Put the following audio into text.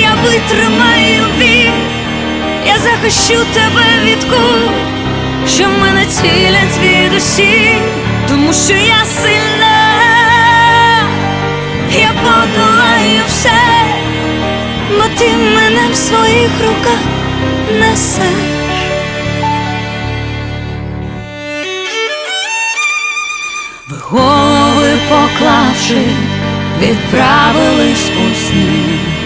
я витримаю біль, я захищу тебе від куль, що мене цілять від усі, тому що я сильна, я подолаю все, бо ти мене в своїх руках несеш. Ви голови поклавши, відправились у сни.